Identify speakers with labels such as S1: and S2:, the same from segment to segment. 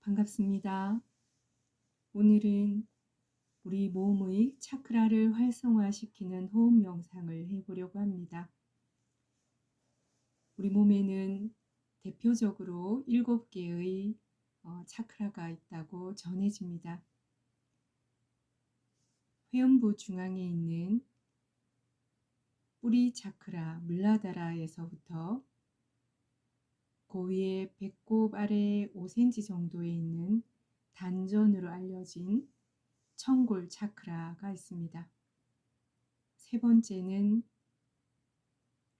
S1: 반갑습니다. 오늘은 우리 몸의 차크라를 활성화시키는 호흡 명상을 해보려고 합니다. 우리 몸에는 대표적으로 일곱 개의 어, 차크라가 있다고 전해집니다. 회음부 중앙에 있는 뿌리 차크라 물라다라에서부터 고위의 배꼽 아래 5cm 정도에 있는 단전으로 알려진 청골 차크라가 있습니다. 세 번째는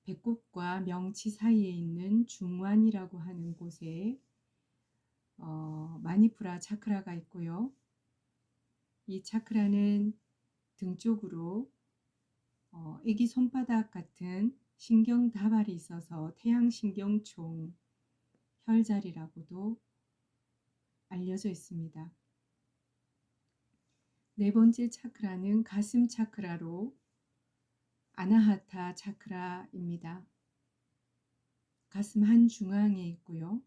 S1: 배꼽과 명치 사이에 있는 중완이라고 하는 곳에 어, 마니푸라 차크라가 있고요. 이 차크라는 등 쪽으로 어, 애기 손바닥 같은 신경 다발이 있어서 태양신경총 혈자리라고도 알려져 있습니다. 네 번째 차크라는 가슴 차크라로 아나하타 차크라입니다. 가슴 한 중앙에 있고요.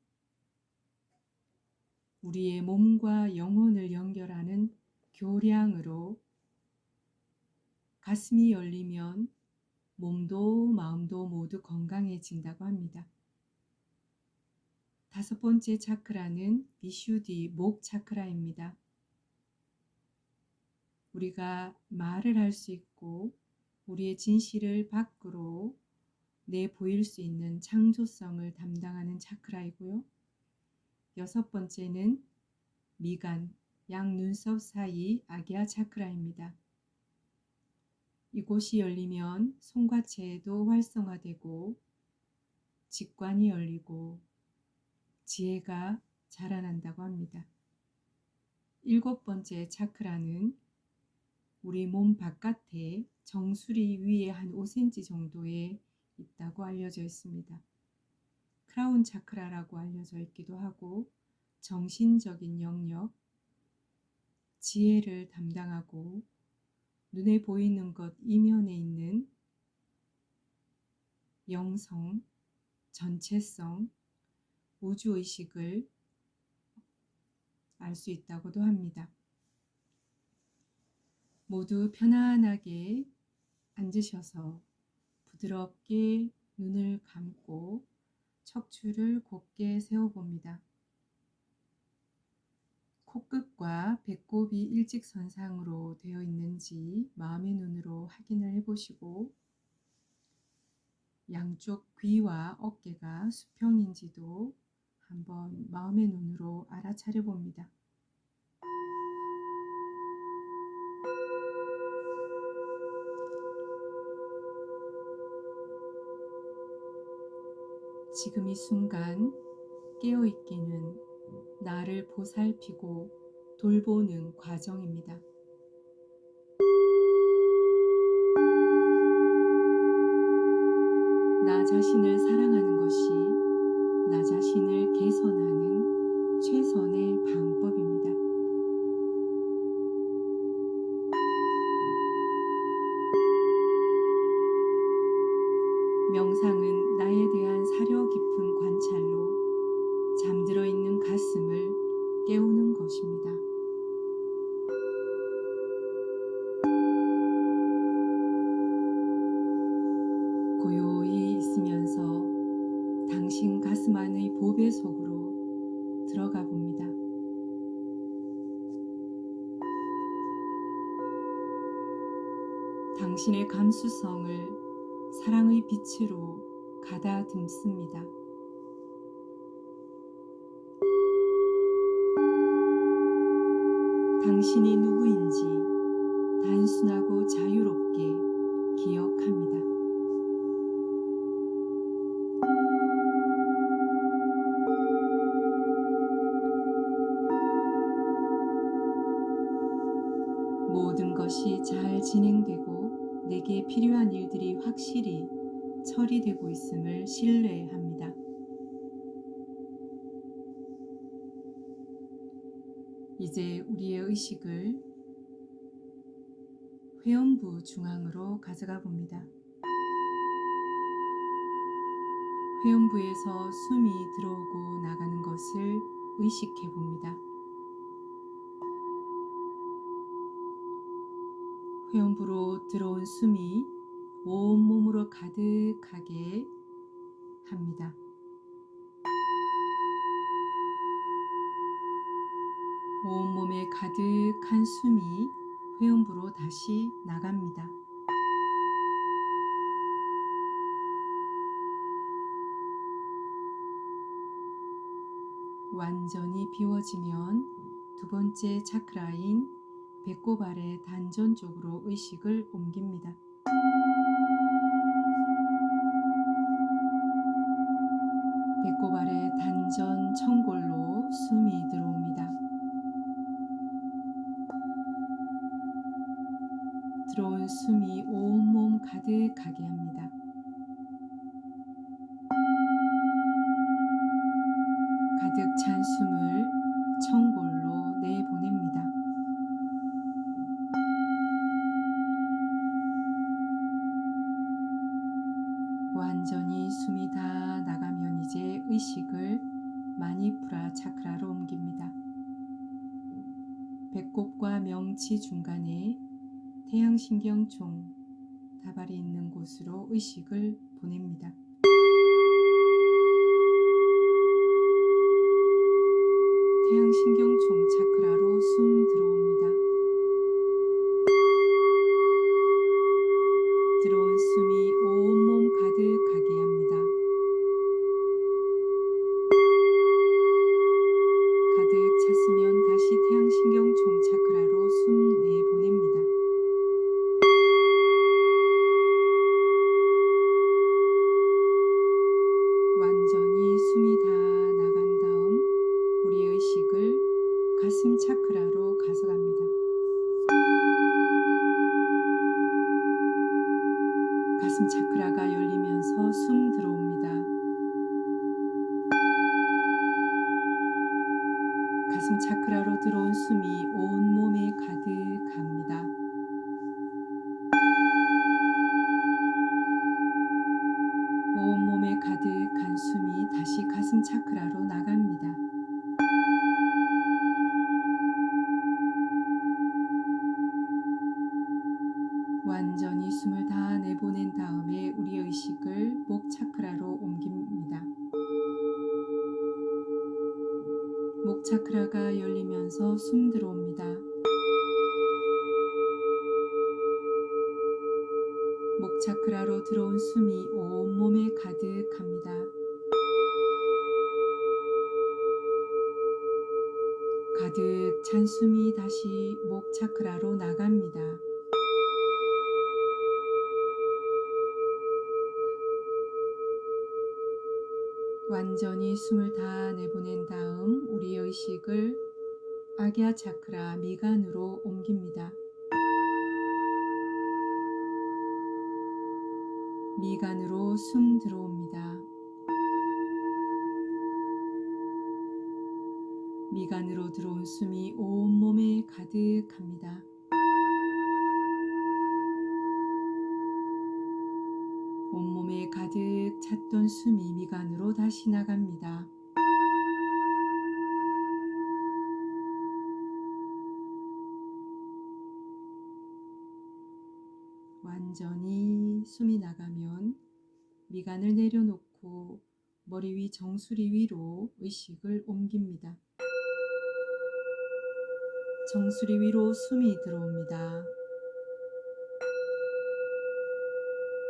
S1: 우리의 몸과 영혼을 연결하는 교량으로 가슴이 열리면 몸도 마음도 모두 건강해진다고 합니다. 다섯 번째 차크라는 비슈디 목 차크라입니다. 우리가 말을 할 수 있고 우리의 진실을 밖으로 내 보일 수 있는 창조성을 담당하는 차크라이고요. 여섯 번째는 미간, 양 눈썹 사이 아기아 차크라입니다. 이곳이 열리면 송과체도 활성화되고 직관이 열리고 지혜가 자라난다고 합니다. 일곱 번째 차크라는 우리 몸 바깥에 정수리 위에 한 5cm 정도에 있다고 알려져 있습니다. 크라운 차크라라고 알려져 있기도 하고 정신적인 영역, 지혜를 담당하고 눈에 보이는 것 이면에 있는 영성, 전체성, 우주의식을 알 수 있다고도 합니다. 모두 편안하게 앉으셔서 부드럽게 눈을 감고 척추를 곧게 세워봅니다. 코끝과 배꼽이 일직선상으로 되어 있는지 마음의 눈으로 확인을 해보시고 양쪽 귀와 어깨가 수평인지도 한번 마음의 눈으로 알아차려 봅니다. 지금 이 순간 깨어있기는 나를 보살피고 돌보는 과정입니다. 나 자신을 사랑하는 것이 나 자신을 개선하는 최선의 방법입니다. 안의 보배 속으로 들어가 봅니다. 당신의 감수성을 사랑의 빛으로 가다듬습니다. 당신이 누구인지 단순하고 자유롭게 기억합니다. 것이 잘 진행되고 내게 필요한 일들이 확실히 처리되고 있음을 신뢰합니다. 이제 우리의 의식을 회음부 중앙으로 가져가 봅니다. 회음부에서 숨이 들어오고 나가는 것을 의식해 봅니다. 회음부로 들어온 숨이 온몸으로 가득하게 합니다. 온몸에 가득한 숨이 회음부로 다시 나갑니다. 완전히 비워지면 두 번째 차크라인 배꼽 아래 단전 쪽으로 의식을 옮깁니다. 명치 중간에 태양신경총 다발이 있는 곳으로 의식을 보냅니다. 가슴 차크라로 들어온 숨이 온 몸에 가득합니다. 목 차크라로 들어온 숨이 온몸에 가득합니다. 가득 찬 숨이 다시 목 차크라로 나갑니다. 완전히 숨을 다 내보낸 다음 우리 의식을 아기아 차크라 미간으로 옮깁니다. 미간으로 숨 들어옵니다. 미간으로 들어온 숨이 온몸에 가득합니다. 온몸에 가득 찼던 숨이 미간으로 다시 나갑니다. 완전히 숨이 나가면 미간을 내려놓고 머리 위 정수리 위로 의식을 옮깁니다. 정수리 위로 숨이 들어옵니다.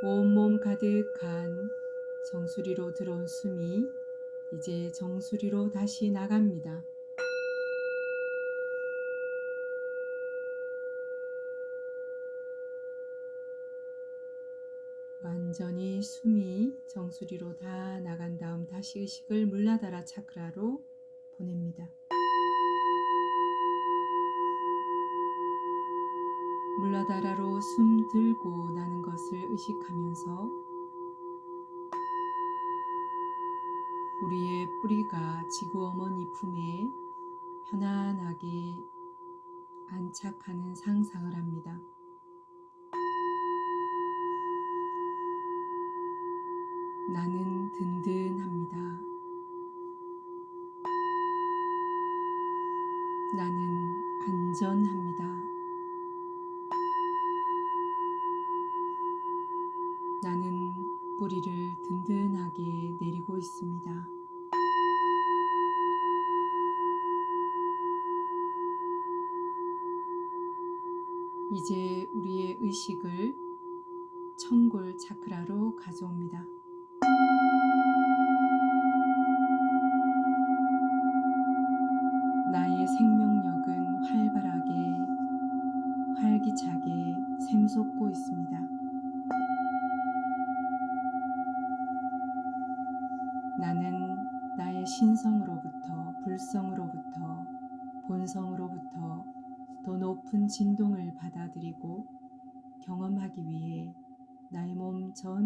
S1: 온몸 가득한 정수리로 들어온 숨이 이제 정수리로 다시 나갑니다. 완전히 숨이 정수리로 다 나간 다음 다시 의식을 물라다라 차크라로 보냅니다. 물라다라로 숨 들고 나는 것을 의식하면서 우리의 뿌리가 지구 어머니 품에 편안하게 안착하는 상상을 합니다. 나는 든든합니다. 나는 안전합니다. 나는 뿌리를 든든하게 내리고 있습니다. 이제 우리의 의식을 청골 차크라로 가져옵니다.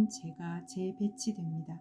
S1: 제가 재배치됩니다.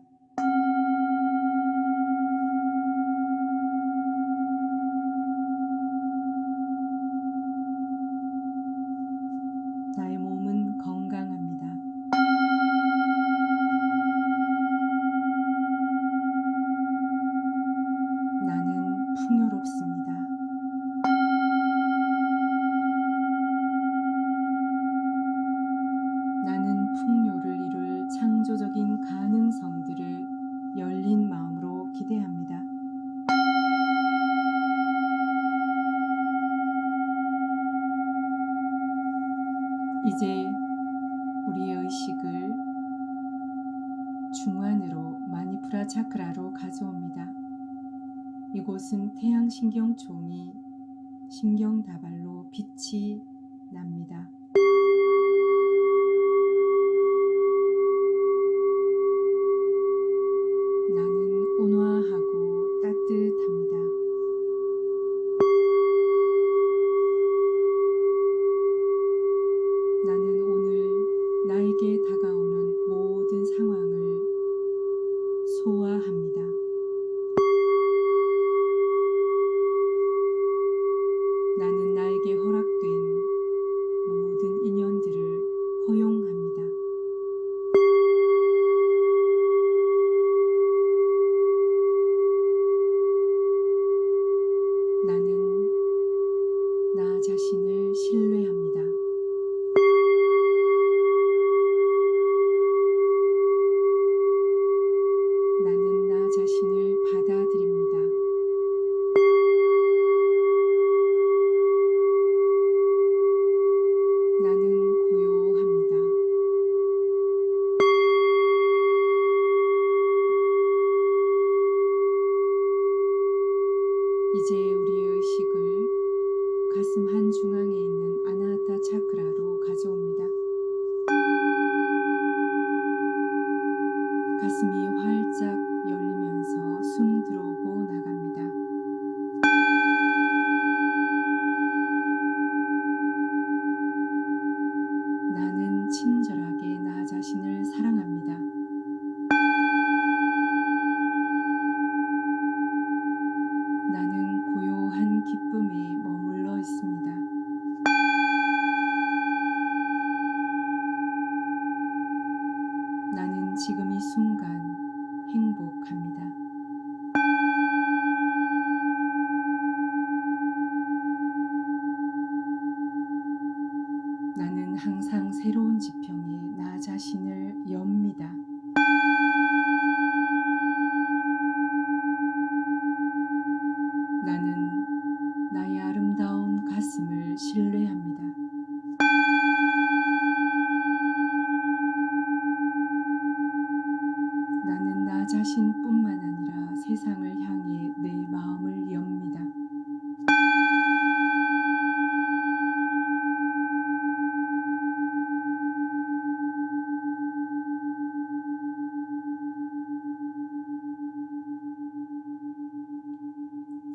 S1: 빛이 心累啊 가슴이 활 항상 새로운 지평에 나 자신을 엽니다.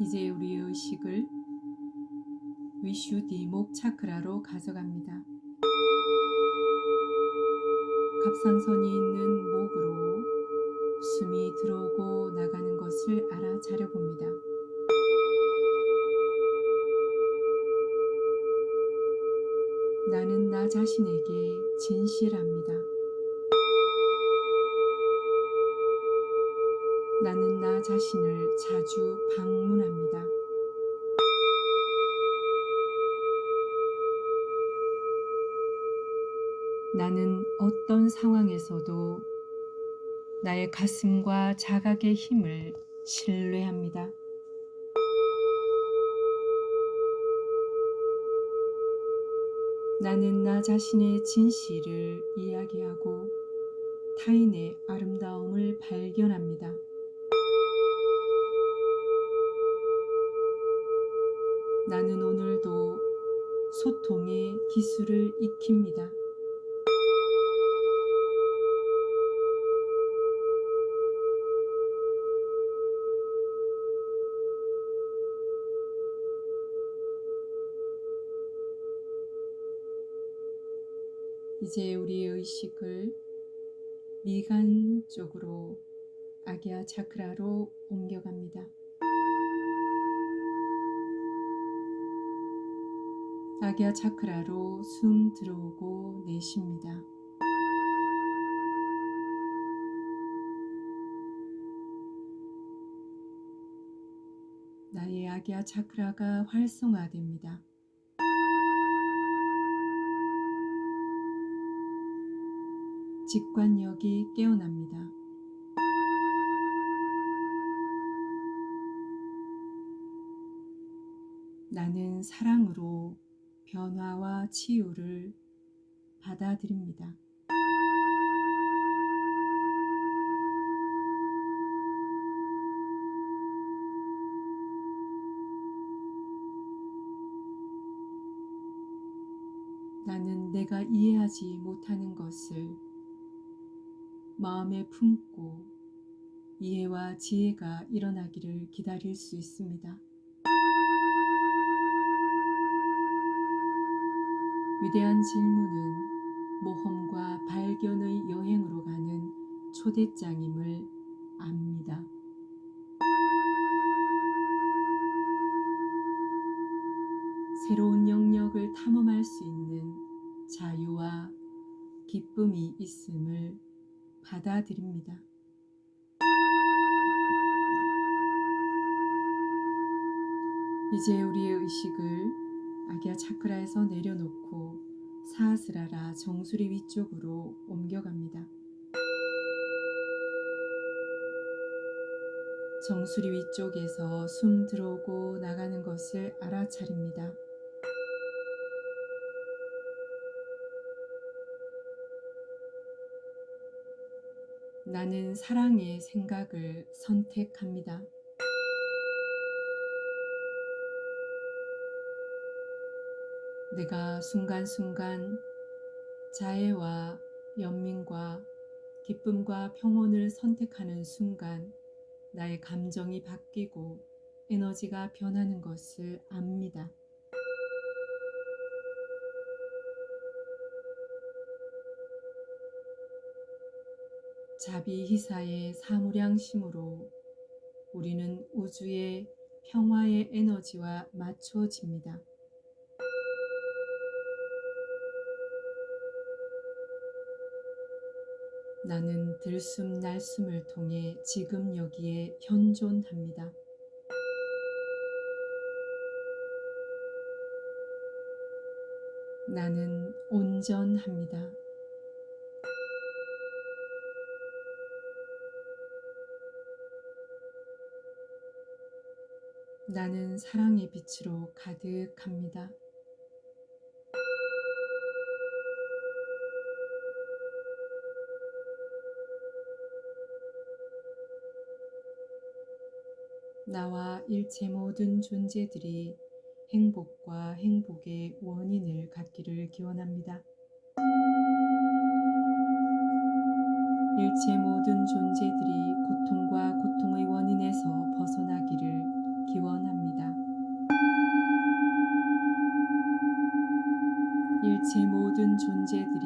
S1: 이제 우리의 의식을 위슈디 목 차크라로 가져갑니다. 갑상선이 있는 목으로 숨이 들어오고 나가는 것을 알아차려 봅니다. 나는 나 자신에게 진실합니다. 자신을 자주 방문합니다. 나는 어떤 상황에서도 나의 가슴과 자각의 힘을 신뢰합니다. 나는 나 자신의 진실을 이야기하고 타인의 아름다움을 발견합니다. 나는 오늘도 소통의 기술을 익힙니다. 이제 우리의 의식을 미간 쪽으로 아기아 차크라로 옮겨갑니다. 아기아 차크라로 숨 들어오고 내쉽니다. 나의 아기아 차크라가 활성화됩니다. 직관력이 깨어납니다. 나는 사랑으로 변화와 치유를 받아들입니다. 나는 내가 이해하지 못하는 것을 마음에 품고 이해와 지혜가 일어나기를 기다릴 수 있습니다. 위대한 질문은 모험과 발견의 여행으로 가는 초대장임을 압니다. 새로운 영역을 탐험할 수 있는 자유와 기쁨이 있음을 받아들입니다. 이제 우리의 의식을 아기야 차크라에서 내려놓고 사스라라 정수리 위쪽으로 옮겨갑니다. 정수리 위쪽에서 숨 들어오고 나가는 것을 알아차립니다. 나는 사랑의 생각을 선택합니다. 내가 순간순간 자애와 연민과 기쁨과 평온을 선택하는 순간 나의 감정이 바뀌고 에너지가 변하는 것을 압니다. 자비희사의 사무량심으로 우리는 우주의 평화의 에너지와 맞춰집니다. 나는 들숨 날숨을 통해 지금 여기에 현존합니다. 나는 온전합니다. 나는 사랑의 빛으로 가득합니다. 나와 일체 모든 존재들이 행복과 행복의 원인을 갖기를 기원합니다. 일체 모든 존재들이 고통과 고통의 원인에서 벗어나기를 기원합니다. 일체 모든 존재들이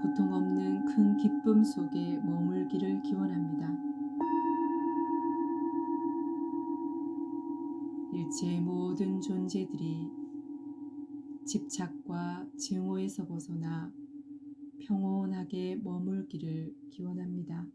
S1: 고통 없는 큰 기쁨 속에 머물기를 일체의 모든 존재들이 집착과 증오에서 벗어나 평온하게 머물기를 기원합니다.